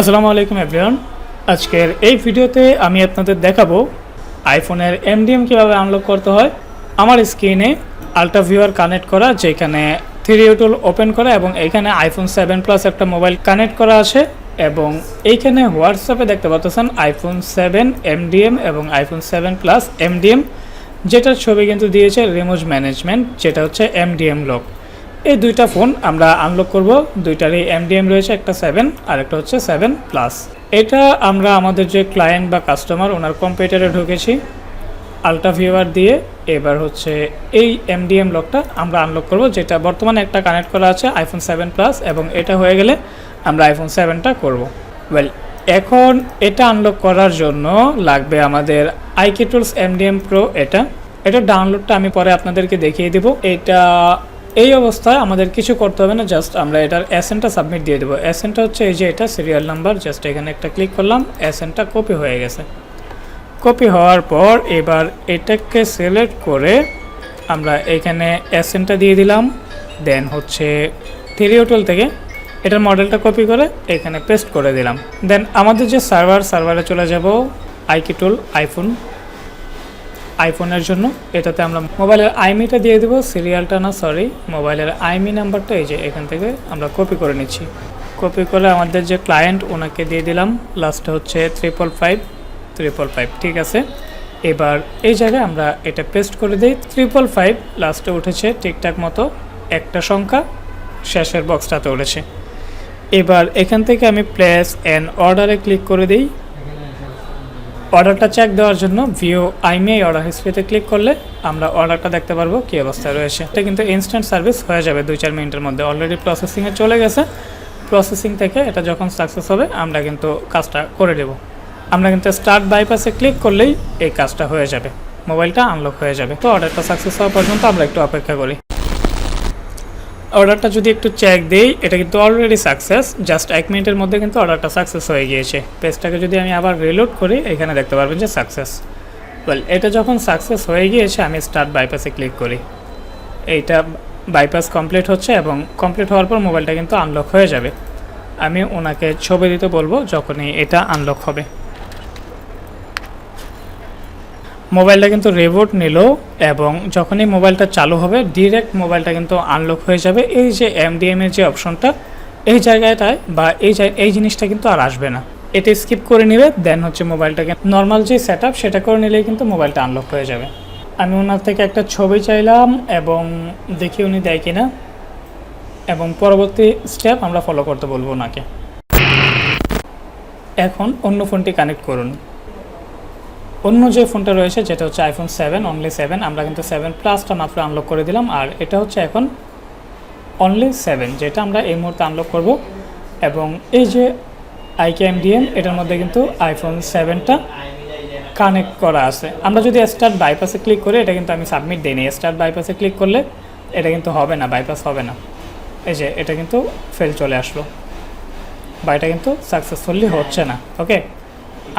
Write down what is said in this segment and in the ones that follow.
আসসালামু আলাইকুম এভরিওয়ান। আজকের এই ভিডিওতে আমি আপনাদের দেখাবো আইফোনের এমডিএম কীভাবে আনলক করতে হয়। আমার স্ক্রিনে আলট্রা ভিউয়ার কানেক্ট করা, যেখানে থ্রি টুল ওপেন করা এবং এইখানে আইফোন সেভেন প্লাস একটা মোবাইল কানেক্ট করা আছে এবং এইখানে হোয়াটসঅ্যাপে দেখতে পাচ্ছেন আইফোন সেভেন এমডিএম এবং আইফোন সেভেন প্লাস এমডিএম যেটার ছবি কিন্তু দিয়েছে রিমোজ ম্যানেজমেন্ট যেটা হচ্ছে এমডিএম লক এই দুইটা ফোন আমরা আনলক করব। দুইটারই এমডিএম রয়েছে, একটা সেভেন আর একটা হচ্ছে সেভেন প্লাস এটা আমরা আমাদের যে ক্লায়েন্ট বা কাস্টমার ওনার কম্পিউটারে ঢুকেছি। আলট্রা ভিউয়ার দিয়ে এবার হচ্ছে এই এমডিএম লকটা আমরা আনলক করব, যেটা বর্তমানে একটা কানেক্ট করা আছে আইফোন সেভেন প্লাস এবং এটা হয়ে গেলে আমরা আইফোন সেভেনটা করব। ওয়েল এখন এটা আনলক করার জন্য লাগবে আমাদের আইকে টুলস এমডিএম প্রো এটা। এটা ডাউনলোডটা আমি পরে আপনাদেরকে দেখিয়ে দিব। এটা এই অবস্থায় আমাদের কিছু করতে হবে না জাস্ট আমরা এটার এসএনটা সাবমিট দিয়ে দেবো। এসএনটা হচ্ছে এই যে এটা সিরিয়াল নাম্বার জাস্ট এখানে একটা ক্লিক করলাম এসএনটা কপি হয়ে গেছে। কপি হওয়ার পর এবার এটাকে সিলেক্ট করে আমরা এখানে এসএনটা দিয়ে দিলাম। দেন হচ্ছে থ্রিওটল থেকে এটার মডেলটা কপি করে এখানে পেস্ট করে দিলাম। দেন আমাদের যে সার্ভার সার্ভারে চলে যাব আইকি টুল আইফোন আইফোনের জন্য। এটাতে আমরা মোবাইলের আইমিটা দিয়ে দেবো সিরিয়ালটা না সরি মোবাইলের আইমি নাম্বারটা এই যে এখান থেকে আমরা কপি করে নিচ্ছি। কপি করে আমাদের যে ক্লায়েন্ট ওনাকে দিয়ে দিলাম। লাস্টে হচ্ছে ট্রিপল ফাইভ ট্রিপল ফাইভ ঠিক আছে? এবার এই জায়গায় আমরা এটা পেস্ট করে দিই। ট্রিপল ফাইভ লাস্টে উঠেছে ঠিকঠাক মতো একটা সংখ্যা, শেষের বক্সটাতে উঠেছে। এবার এখান থেকে আমি প্লেস অ্যান্ড অর্ডারে ক্লিক করে দিই। অর্ডারটা চেক দেওয়ার জন্য ভিও আইমিআই অর্ডার হিস্ট্রিতে ক্লিক করলে আমরা অর্ডারটা দেখতে পারব কী অবস্থায় রয়েছে। এটা কিন্তু ইনস্ট্যান্ট সার্ভিস হয়ে যাবে দুই চার মিনিটের মধ্যে। অলরেডি প্রসেসিংয়ে চলে গেছে। প্রসেসিং থেকে এটা যখন সাকসেস হবে, আমরা কিন্তু কাজটা করে দেব আমরা কিন্তু স্টার্ট বাইপাসে ক্লিক করলেই এই কাজটা হয়ে যাবে। মোবাইলটা আনলক হয়ে যাবে। তো অর্ডারটা সাকসেস হওয়া পর্যন্ত আমরা একটু অপেক্ষা করি। অর্ডারটা যদি একটু চেক দিই, এটা কিন্তু অলরেডি সাকসেস জাস্ট এক মিনিটের মধ্যে কিন্তু অর্ডারটা সাকসেস হয়ে গিয়েছে। পেজটাকে যদি আমি আবার রিলোড করি, এখানে দেখতে পারবেন যে সাকসেস ওয়েল এটা যখন সাকসেস হয়ে গিয়েছে, আমি স্টার্ট বাইপাসে ক্লিক করি। এইটা বাইপাস কমপ্লিট হচ্ছে এবং কমপ্লিট হওয়ার পর মোবাইলটা কিন্তু আনলক হয়ে যাবে। আমি ওনাকে ছবি দিতে বলব, যখনই এটা আনলক হবে। মোবাইলটা কিন্তু রিবোট নিল এবং যখনই মোবাইলটা চালু হবে ডিরেক্ট মোবাইলটা কিন্তু আনলক হয়ে যাবে। এই যে এমডিএম এর যে অপশনটা এই জায়গাটায় বা এই এই জিনিসটা কিন্তু আর আসবে না। এটা স্কিপ করে নেবে দেন হচ্ছে মোবাইলটাকে নর্মাল যে সেট সেটা করে নিলেই কিন্তু মোবাইলটা আনলক হয়ে যাবে। আমি ওনার থেকে একটা ছবি চাইলাম এবং দেখি উনি দেয় কিনা। এবং পরবর্তী স্টেপ আমরা ফলো করতে বলব ওনাকে। এখন অন্য ফোনটি কানেক্ট করুন। অন্য যে ফোনটা রয়েছে, যেটা হচ্ছে আইফোন সেভেন অনলি সেভেন আমরা কিন্তু সেভেন প্লাসটা মাত্র আনলক করে দিলাম। আর এটা হচ্ছে এখন অনলি সেভেন যেটা আমরা এই মুহূর্তে আনলক করব। এবং এই যে আইকেএমডিএম এটার মধ্যে কিন্তু আইফোন সেভেনটা কানেক্ট করা আছে। আমরা যদি স্টার্ট বাইপাসে ক্লিক করি, এটা কিন্তু আমি সাবমিট দিইনি। স্টার্ট বাইপাসে ক্লিক করলে এটা কিন্তু হবে না বাইপাস হবে না। এই যে, এটা কিন্তু ফেল চলে আসলো। বা এটা কিন্তু সাকসেসফুলি হচ্ছে না ওকে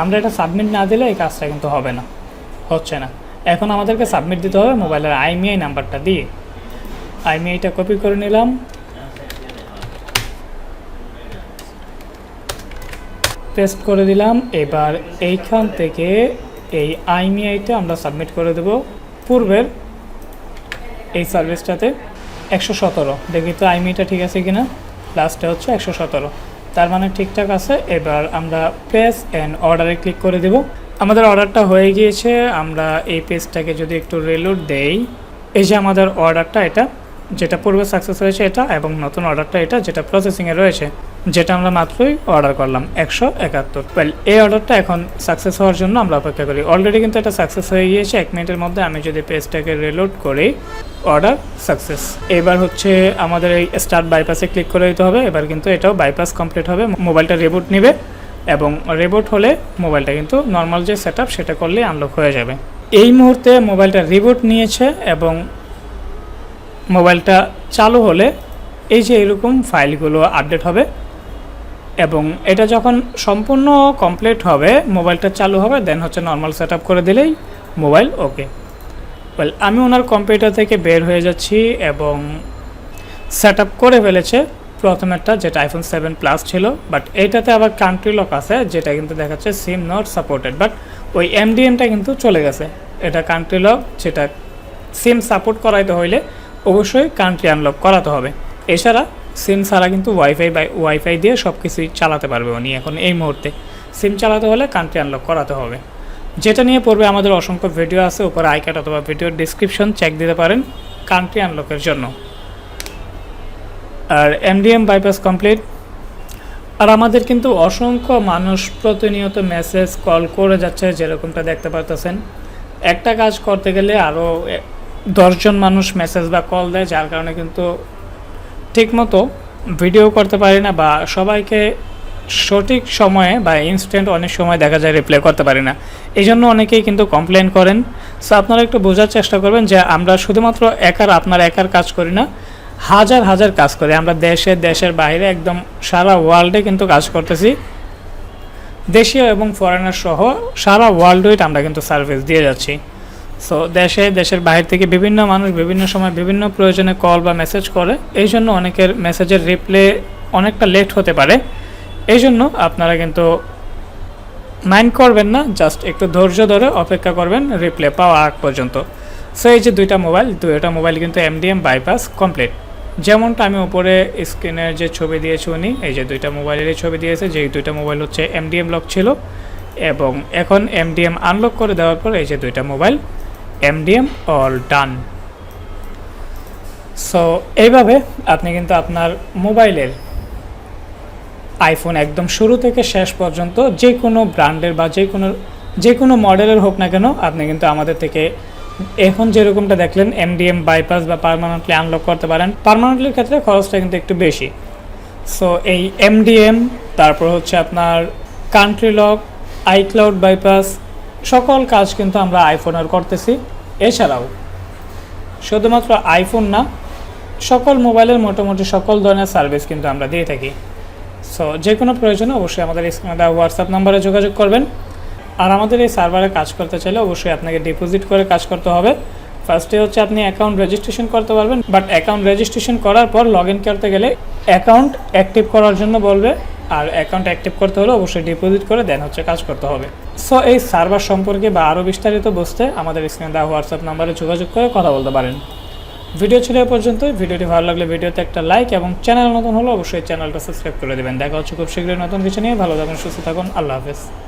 আমরা এটা সাবমিট না দিলে এই কাজটা কিন্তু হবে না, হচ্ছে না। এখন আমাদেরকে সাবমিট দিতে হবে মোবাইলের আইমিআই নাম্বারটা দিয়ে। আইমিআইটা কপি করে নিলাম। পেস্ট করে দিলাম। এবার এইখান থেকে এই আইমিআইটা আমরা সাবমিট করে দেব। পূর্বের এই সার্ভিসটাতে একশো সতেরো। দেখি তো আইমিটা ঠিক আছে কিনা? লাস্টে হচ্ছে একশো সতেরো। তার মানে ঠিকঠাক আছে। এবার আমরা প্রেস অ্যান্ড অর্ডারে ক্লিক করে দেব। আমাদের অর্ডারটা হয়ে গিয়েছে। আমরা এই পেজটাকে যদি একটু রেলোড দেই, এই যে আমাদের অর্ডারটা এটা, যেটা পূর্বে সাকসেস হয়েছে এটা এবং নতুন অর্ডারটা এটা, যেটা প্রসেসিংয়ে রয়েছে। যেটা আমরা মাত্রই অর্ডার করলাম, একশো একাত্তর। ওয়েল এই অর্ডারটা এখন সাকসেস হওয়ার জন্য আমরা অপেক্ষা করি। অলরেডি কিন্তু এটা সাকসেস হয়ে গিয়েছে। এক মিনিটের মধ্যে আমি যদি পেজটাকে রিলোড করি অর্ডার সাকসেস এবার হচ্ছে আমাদের এই স্টার্ট বাইপাসে ক্লিক করে দিতে হবে। এবার কিন্তু এটাও বাইপাস কমপ্লিট হবে। মোবাইলটা রিবুট নেবে এবং রিবুট হলে মোবাইলটা কিন্তু নর্মাল যে সেট সেটা করলেই আনলক হয়ে যাবে। এই মুহূর্তে মোবাইলটা রিবুট নিয়েছে এবং মোবাইলটা চালু হলে এই যে এরকম ফাইলগুলো আপডেট হবে এবং এটা যখন সম্পূর্ণ কমপ্লিট হবে মোবাইলটা চালু হবে দেন হচ্ছে নর্মাল সেট করে দিলেই মোবাইল ওকে ওয়েল আমি ওনার কম্পিউটার থেকে বের হয়ে যাচ্ছি এবং সেট করে ফেলেছে। প্রথমেরটা যেটা আইফোন সেভেন প্লাস ছিল বাট এইটাতে আবার কান্ট্রি লক আছে, যেটা কিন্তু দেখাচ্ছে সিম নট সাপোর্টেড বাট ওই এমডিএমটা কিন্তু চলে গেছে। এটা কান্ট্রি লক যেটা সিম সাপোর্ট করাইতে হইলে অবশ্যই কান্ট্রি আনলক করাতে হবে। এছাড়া সিম ছাড়া কিন্তু ওয়াইফাই বা ওয়াইফাই দিয়ে সব কিছুই চালাতে পারবে উনি এখন এই মুহূর্তে। সিম চালাতে হলে কান্ট্রি আনলক করাতে হবে। যেটা নিয়ে পড়বে আমাদের অসংখ্য ভিডিও আছে, উপরে আইকাট অথবা ভিডিওর ডিসক্রিপশন চেক দিতে পারেন কান্ট্রি আনলকের জন্য। আর এমডিএম বাইপাস কমপ্লিট আর আমাদের কিন্তু অসংখ্য মানুষ প্রতিনিয়ত মেসেজ কল করে যাচ্ছে, যেরকমটা দেখতে পারতেছেন। একটা কাজ করতে গেলে আরও দশজন মানুষ মেসেজ বা কল দেয়, যার কারণে কিন্তু ঠিকমতো ভিডিও করতে পারি না বা সবাইকে সঠিক সময়ে বা ইনস্ট্যান্ট অনেক সময় দেখা যায় রিপ্লাই করতে পারি না। এই জন্য অনেকেই কিন্তু কমপ্লেন করেন। সো আপনারা একটু বোঝার চেষ্টা করবেন যে আমরা শুধুমাত্র একার আপনার একার কাজ করি না, হাজার হাজার কাজ করি। আমরা দেশে, দেশের বাইরে একদম সারা ওয়ার্ল্ডে কিন্তু কাজ করতেছি। দেশীয় এবং ফরেনার সহ সারা ওয়ার্ল্ড আমরা কিন্তু সার্ভিস দিয়ে যাচ্ছি। সো দেশে, দেশের বাইরে থেকে বিভিন্ন মানুষ বিভিন্ন সময় বিভিন্ন প্রয়োজনে কল বা মেসেজ করে। এই জন্য অনেকের মেসেজের রিপ্লে অনেকটা লেট হতে পারে। এই জন্য আপনারা কিন্তু মাইন্ড করবেন না জাস্ট একটু ধৈর্য ধরে অপেক্ষা করবেন রিপ্লে পাওয়া আগ পর্যন্ত। সো এই যে দুইটা মোবাইল দুইটা মোবাইল কিন্তু এমডিএম বাইপাস কমপ্লিট যেমনটা আমি উপরে স্ক্রিনের যে ছবি দিয়েছি উনি, এই যে দুইটা মোবাইলেরই ছবি দিয়েছে, যে দুইটা মোবাইল হচ্ছে এমডিএম লক ছিল। এবং এখন এমডিএম আনলক করে দেওয়ার পর এই যে দুইটা mobile MDM all done so এইভাবে আপনি কিন্তু আপনার মোবাইলের আইফোন একদম শুরু থেকে শেষ পর্যন্ত যে কোনো ব্র্যান্ডের বা যে কোনো যে কোনো মডেলের হোক না কেন, আপনি কিন্তু আমাদের থেকে এখন যেরকমটা দেখলেন এমডিএম বাইপাস বা পারমানেন্টলি আনলক করতে পারেন। পারমানেন্টলির ক্ষেত্রে খরচটা কিন্তু একটু বেশি। সো এই এমডিএম তারপর হচ্ছে আপনার কান্ট্রি লক আইক্লাউড বাইপাস সকল কাজ কিন্তু আমরা আইফোনের করতেছি। এছাড়াও, শুধুমাত্র আইফোন না, সকল মোবাইলের মোটামুটি সকল ধরনের সার্ভিস কিন্তু আমরা দিয়ে থাকি। সো যে কোনো প্রয়োজনে অবশ্যই আমাদের স্ক্রিনে দেওয়া হোয়াটসঅ্যাপ নাম্বারে যোগাযোগ করবেন। আর আমাদের এই সার্ভারে কাজ করতে চাইলে অবশ্যই আপনাকে ডিপোজিট করে কাজ করতে হবে। ফার্স্টে হচ্ছে আপনি অ্যাকাউন্ট রেজিস্ট্রেশন করতে পারবেন বাট অ্যাকাউন্ট রেজিস্ট্রেশন করার পর লগ ইন করতে গেলে অ্যাকাউন্ট অ্যাক্টিভ করার জন্য বলবে। আর অ্যাকাউন্ট অ্যাক্টিভ করতে হলে অবশ্যই ডিপোজিট করে দেন হচ্ছে কাজ করতে হবে। সো এই সার্ভার সম্পর্কে বা আরও বিস্তারিত বুঝতে আমাদের স্ক্রিনে দেওয়া হোয়াটসঅ্যাপ নাম্বারে যোগাযোগ করে কথা বলতে পারেন। ভিডিও ছিল এ পর্যন্ত ভিডিওটি ভালো লাগলে ভিডিওতে একটা লাইক এবং চ্যানেল নতুন হলে অবশ্যই চ্যানেলটা সাবস্ক্রাইব করে দেবেন। দেখা হচ্ছে খুব শীঘ্রই নতুন কিছু নিয়ে। ভালো থাকুন, সুস্থ থাকুন। আল্লাহ হাফেজ।